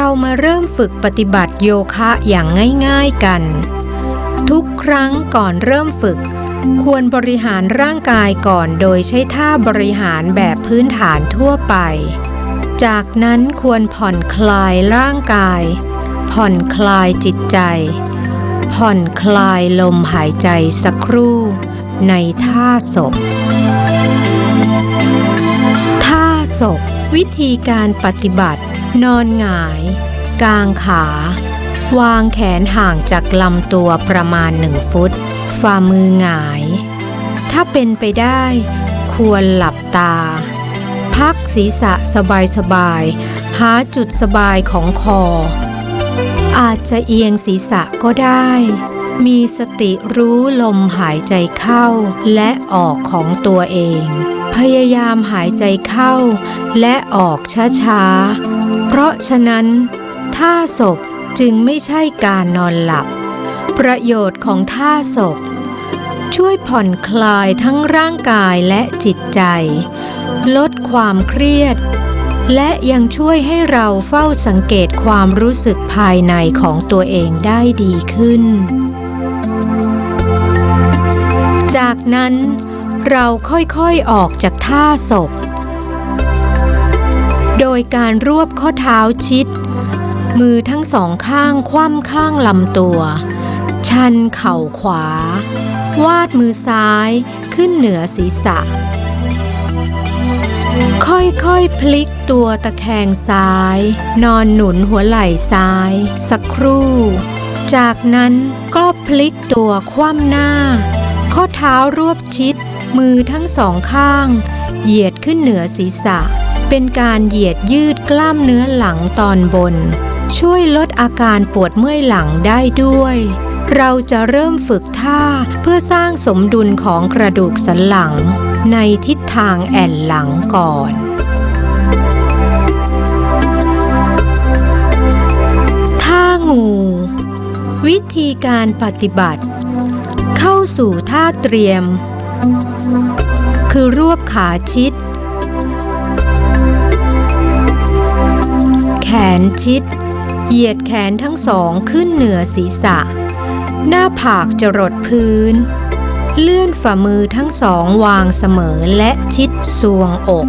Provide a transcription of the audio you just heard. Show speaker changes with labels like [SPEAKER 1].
[SPEAKER 1] เรามาเริ่มฝึกปฏิบัติโยคะอย่างง่ายๆกัน ทุกครั้งก่อนเริ่มฝึก ควรบริหารร่างกายก่อนโดยใช้ท่าบริหารแบบพื้นฐานทั่วไป จากนั้นควรผ่อนคลายร่างกาย ผ่อนคลายจิตใจ ผ่อนคลายลมหายใจสักครู่ ในท่าศพท่าศพวิธีการปฏิบัติ นอนหงาย กางขา วางแขนห่างจากลำตัวประมาณหนึ่งฟุต ฝ่ามือหงาย ถ้าเป็นไปได้ ควรหลับตา พักศีรษะสบายๆ หาจุดสบายของคอ อาจจะเอียงศีรษะก็ได้ มีสติรู้ลมหายใจเข้าและออกของตัวเองพยายามหายใจเข้าและออกช้าๆ ราะฉะนั้นท่าศพจึงไม่ใช่การนอนหลับ ประโยชน์ของท่าศพ ช่วยผ่อนคลายทั้งร่างกายและจิตใจ ลดความเครียด และยังช่วยให้เราเฝ้าสังเกตความรู้สึกภายในของตัวเองได้ดีขึ้น จากนั้นเราค่อยๆออกจากท่าศพ โดยการรวบข้อเท้าชิด มือทั้งสองข้างคว่ำข้างลำตัว ชันเข่าขวา วาดมือซ้ายขึ้นเหนือศีรษะ ค่อยๆพลิกตัวตะแคงซ้าย นอนหนุนหัวไหล่ซ้าย สักครู่ จากนั้นก็พลิกตัวคว่ำหน้า ข้อเท้ารวบชิด มือทั้งสองข้าง เหยียดขึ้นเหนือศีรษะ เป็นการเหยียดยืดกล้ามเนื้อหลังตอนบน ช่วยลดอาการปวดเมื่อยหลังได้ด้วย เราจะเริ่มฝึกท่าเพื่อสร้างสมดุลของกระดูกสันหลัง ในทิศทางแอนหลังก่อนท่างู วิธีการปฏิบัติ เข้าสู่ท่าเตรียม คือรวบขาชิด แขนชิด เหยียดแขนทั้งสองขึ้นเหนือศีรษะ หน้าผากจรดพื้น เลื่อนฝ่ามือทั้งสองวางเสมอและชิดสวงอก